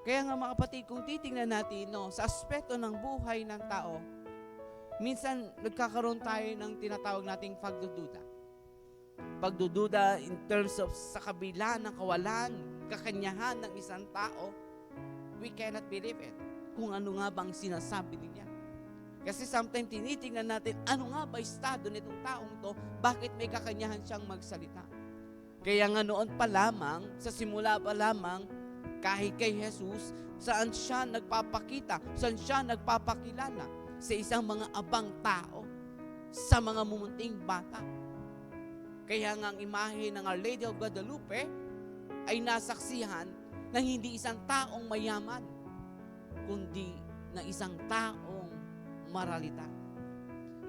Kaya nga mga kapatid, kung titingnan natin no, sa aspeto ng buhay ng tao, minsan nagkakaroon tayo ng tinatawag nating pagdududa. Pagdududa in terms of sa kabila ng kawalan, kakanyahan ng isang tao, we cannot believe it. Kung ano nga bang sinasabi niya. Kasi sometimes tinitingnan natin, ano nga ba estado nitong taong to, bakit may kakanyahan siyang magsalita. Kaya nga noon pa lamang, sa simula pa lamang, kahit kay Jesus, saan siya nagpapakita, saan siya nagpapakilala sa isang mga abang tao, sa mga mumunting bata. Kaya nga ang imahe ng Our Lady of Guadalupe ay nasaksihan ng hindi isang taong mayaman, kundi na isang taong maralita,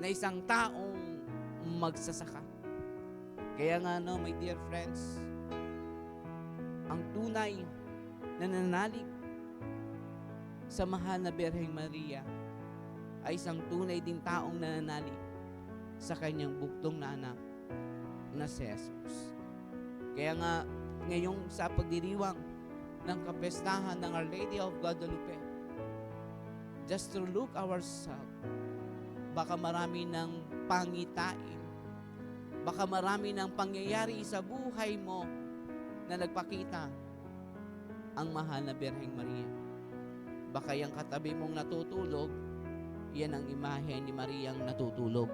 na isang taong magsasaka. Kaya nga no, my dear friends, ang tunay na nananalig sa mahal na Birheng Maria ay isang tunay din taong nananalig sa kanyang buktong na anak na si Jesus. Kaya nga, ngayong sa pagdiriwang ng kapestahan ng Our Lady of Guadalupe, just to look ourselves, baka marami ng pangitain, baka marami ng pangyayari sa buhay mo na nagpakita ang mahal na Birheng Maria. Baka yung katabi mong natutulog, yan ang imahe ni Mariang natutulog.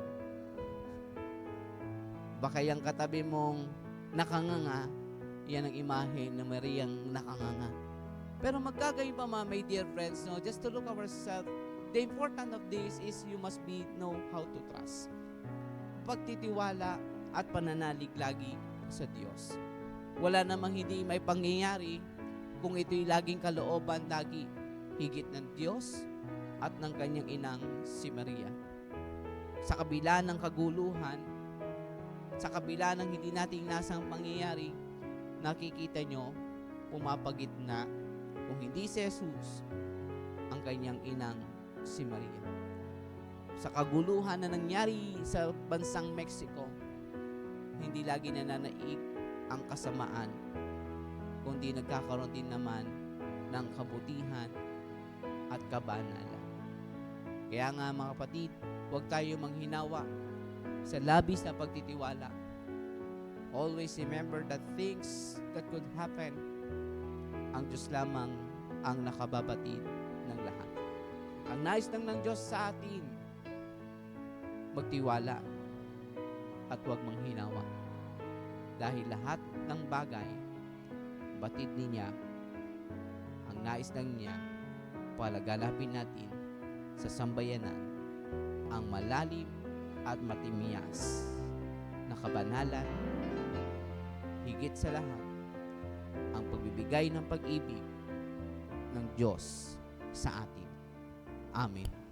Baka yung katabi mong nakanganga, yan ang imahe ni Mariang nakanganga. Pero magkagayon pa mga my dear friends, no, just to look ourselves, the important of this is you must be know how to trust. Pagtitiwala at pananalig lagi sa Diyos. Wala namang hindi may pangyayari kung ito'y laging kalooban lagi higit ng Diyos at ng kanyang inang si Maria. Sa kabila ng kaguluhan, sa kabila ng hindi nating nasang pangyayari, nakikita nyo, pumapagitna kung hindi si Jesus, ang kanyang inang si Maria. Sa kaguluhan na nangyari sa bansang Mexico, hindi lagi nananaig ang kasamaan, kundi nagkakaroon din naman ng kabutihan at kabanalan. Kaya nga mga kapatid, huwag tayo manghinawa sa labis na pagtitiwala. Always remember that things that could happen, ang Diyos lamang ang nakababatid ng lahat. Ang nais lang ng Diyos sa atin, magtiwala at huwag manghinawa. Dahil lahat ng bagay, batid niya, ang nais lang niya, palaganapin natin sa sambayanan ang malalim at matimias na kabanalan, higit sa lahat, ang pagbibigay ng pag-ibig ng Diyos sa atin. Amen.